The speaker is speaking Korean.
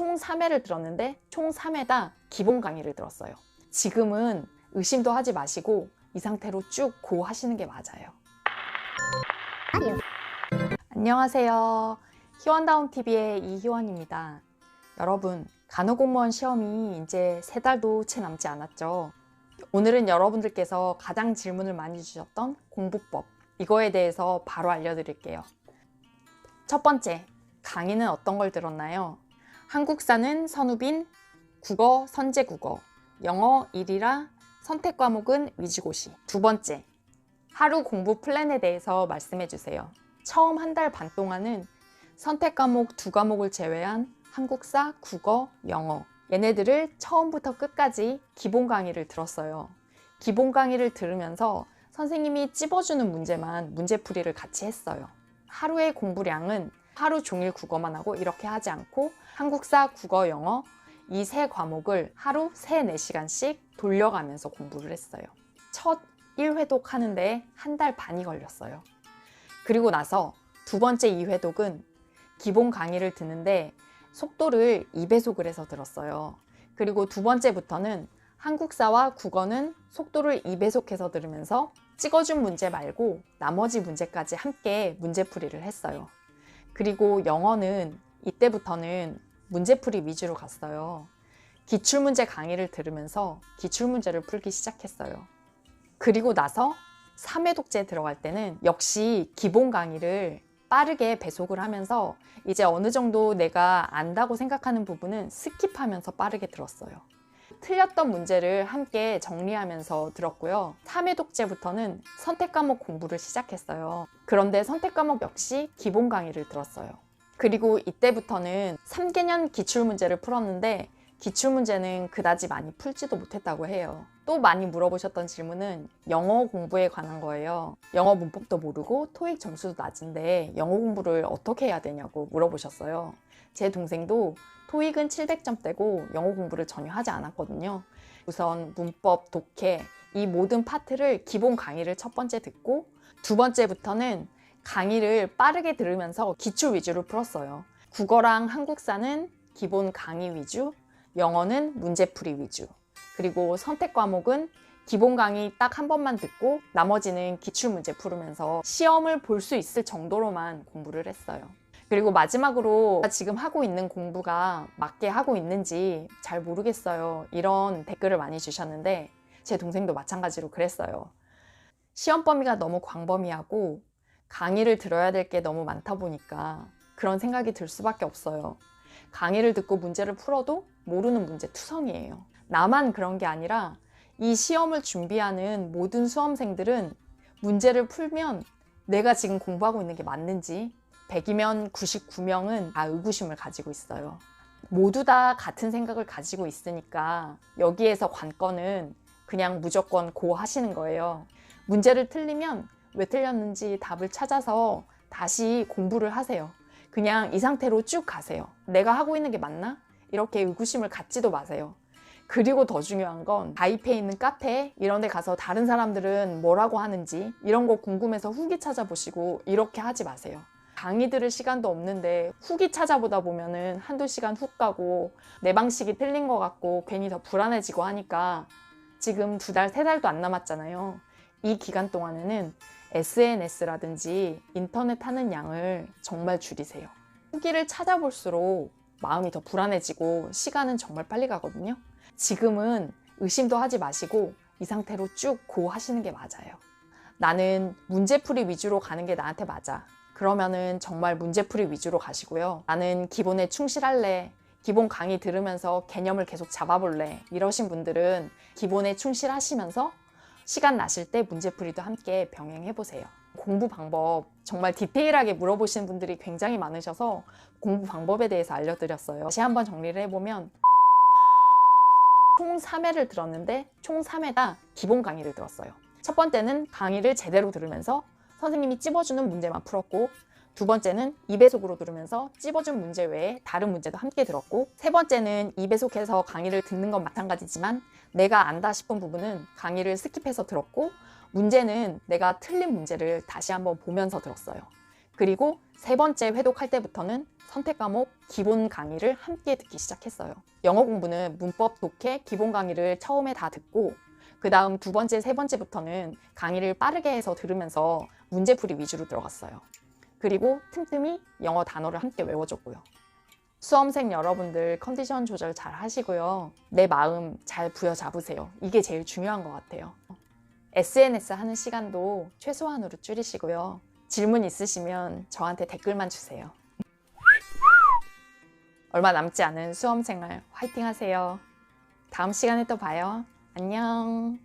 총 3회를 들었는데 총 3회 다 기본 강의를 들었어요. 지금은 의심도 하지 마시고 이 상태로 쭉 고 하시는 게 맞아요. 안녕하세요. 희원다운 TV의 이희원입니다. 여러분, 간호공무원 시험이 이제 세 달도 채 남지 않았죠. 오늘은 여러분들께서 가장 질문을 많이 주셨던 공부법 이거에 대해서 바로 알려드릴게요. 첫 번째, 강의는 어떤 걸 들었나요? 한국사는 선우빈, 국어 선제국어, 영어 1이라 선택 과목은 위주고시. 두 번째, 하루 공부 플랜에 대해서 말씀해 주세요. 처음 한 달 반 동안은 선택 과목 두 과목을 제외한 한국사, 국어, 영어 얘네들을 처음부터 끝까지 기본 강의를 들었어요. 기본 강의를 들으면서 선생님이 찝어주는 문제만 문제풀이를 같이 했어요. 하루의 공부량은 하루 종일 국어만 하고 이렇게 하지 않고 한국사, 국어, 영어 이 세 과목을 하루 3, 4시간씩 돌려가면서 공부를 했어요. 첫 1회독 하는데 한 달 반이 걸렸어요. 그리고 나서 두 번째 2회독은 기본 강의를 듣는데 속도를 2배속을 해서 들었어요. 그리고 두 번째부터는 한국사와 국어는 속도를 2배속해서 들으면서 찍어준 문제 말고 나머지 문제까지 함께 문제풀이를 했어요. 그리고 영어는 이때부터는 문제풀이 위주로 갔어요. 기출문제 강의를 들으면서 기출문제를 풀기 시작했어요. 그리고 나서 3회 독재 들어갈 때는 역시 기본 강의를 빠르게 배속을 하면서 이제 어느 정도 내가 안다고 생각하는 부분은 스킵하면서 빠르게 들었어요. 틀렸던 문제를 함께 정리하면서 들었고요. 3회 독재부터는 선택 과목 공부를 시작했어요. 그런데 선택 과목 역시 기본 강의를 들었어요. 그리고 이때부터는 3개년 기출문제를 풀었는데 기출문제는 그다지 많이 풀지도 못했다고 해요. 또 많이 물어보셨던 질문은 영어 공부에 관한 거예요. 영어 문법도 모르고 토익 점수도 낮은데 영어 공부를 어떻게 해야 되냐고 물어보셨어요. 제 동생도 토익은 700점대고 영어 공부를 전혀 하지 않았거든요. 우선 문법, 독해 이 모든 파트를 기본 강의를 첫 번째 듣고 두 번째부터는 강의를 빠르게 들으면서 기출 위주로 풀었어요. 국어랑 한국사는 기본 강의 위주, 영어는 문제풀이 위주. 그리고 선택 과목은 기본 강의 딱 한 번만 듣고 나머지는 기출 문제 풀으면서 시험을 볼 수 있을 정도로만 공부를 했어요. 그리고 마지막으로 지금 하고 있는 공부가 맞게 하고 있는지 잘 모르겠어요. 이런 댓글을 많이 주셨는데 제 동생도 마찬가지로 그랬어요. 시험 범위가 너무 광범위하고 강의를 들어야 될 게 너무 많다 보니까 그런 생각이 들 수밖에 없어요. 강의를 듣고 문제를 풀어도 모르는 문제 투성이에요. 나만 그런 게 아니라 이 시험을 준비하는 모든 수험생들은 문제를 풀면 내가 지금 공부하고 있는 게 맞는지 100이면 99명은 다 의구심을 가지고 있어요. 모두 다 같은 생각을 가지고 있으니까 여기에서 관건은 그냥 무조건 고 하시는 거예요. 문제를 틀리면 왜 틀렸는지 답을 찾아서 다시 공부를 하세요. 그냥 이 상태로 쭉 가세요. 내가 하고 있는 게 맞나? 이렇게 의구심을 갖지도 마세요. 그리고 더 중요한 건 가입해 있는 카페 이런 데 가서 다른 사람들은 뭐라고 하는지 이런 거 궁금해서 후기 찾아보시고 이렇게 하지 마세요. 강의 들을 시간도 없는데 후기 찾아보다 보면은 한두 시간 훅 가고 내 방식이 틀린 것 같고 괜히 더 불안해지고 하니까 지금 두 달, 세 달도 안 남았잖아요. 이 기간 동안에는 SNS라든지 인터넷 하는 양을 정말 줄이세요. 후기를 찾아볼수록 마음이 더 불안해지고 시간은 정말 빨리 가거든요. 지금은 의심도 하지 마시고 이 상태로 쭉 고 하시는 게 맞아요. 나는 문제풀이 위주로 가는 게 나한테 맞아. 그러면은 정말 문제풀이 위주로 가시고요. 나는 기본에 충실할래. 기본 강의 들으면서 개념을 계속 잡아볼래. 이러신 분들은 기본에 충실하시면서 시간 나실 때 문제풀이도 함께 병행해 보세요. 공부 방법 정말 디테일하게 물어보시는 분들이 굉장히 많으셔서 공부 방법에 대해서 알려드렸어요. 다시 한번 정리를 해보면 총 3회를 들었는데 총 3회 다 기본 강의를 들었어요. 첫 번째는 강의를 제대로 들으면서 선생님이 찝어주는 문제만 풀었고 두 번째는 2배속으로 들으면서 찝어준 문제 외에 다른 문제도 함께 들었고 세 번째는 2배속해서 강의를 듣는 건 마찬가지지만 내가 안다 싶은 부분은 강의를 스킵해서 들었고 문제는 내가 틀린 문제를 다시 한번 보면서 들었어요. 그리고 세 번째 회독할 때부터는 선택 과목 기본 강의를 함께 듣기 시작했어요. 영어 공부는 문법, 독해, 기본 강의를 처음에 다 듣고 그 다음 두 번째, 세 번째부터는 강의를 빠르게 해서 들으면서 문제풀이 위주로 들어갔어요. 그리고 틈틈이 영어 단어를 함께 외워줬고요. 수험생 여러분들 컨디션 조절 잘 하시고요. 내 마음 잘 부여잡으세요. 이게 제일 중요한 것 같아요. SNS 하는 시간도 최소한으로 줄이시고요. 질문 있으시면 저한테 댓글만 주세요. 얼마 남지 않은 수험 생활 화이팅 하세요. 다음 시간에 또 봐요. 안녕.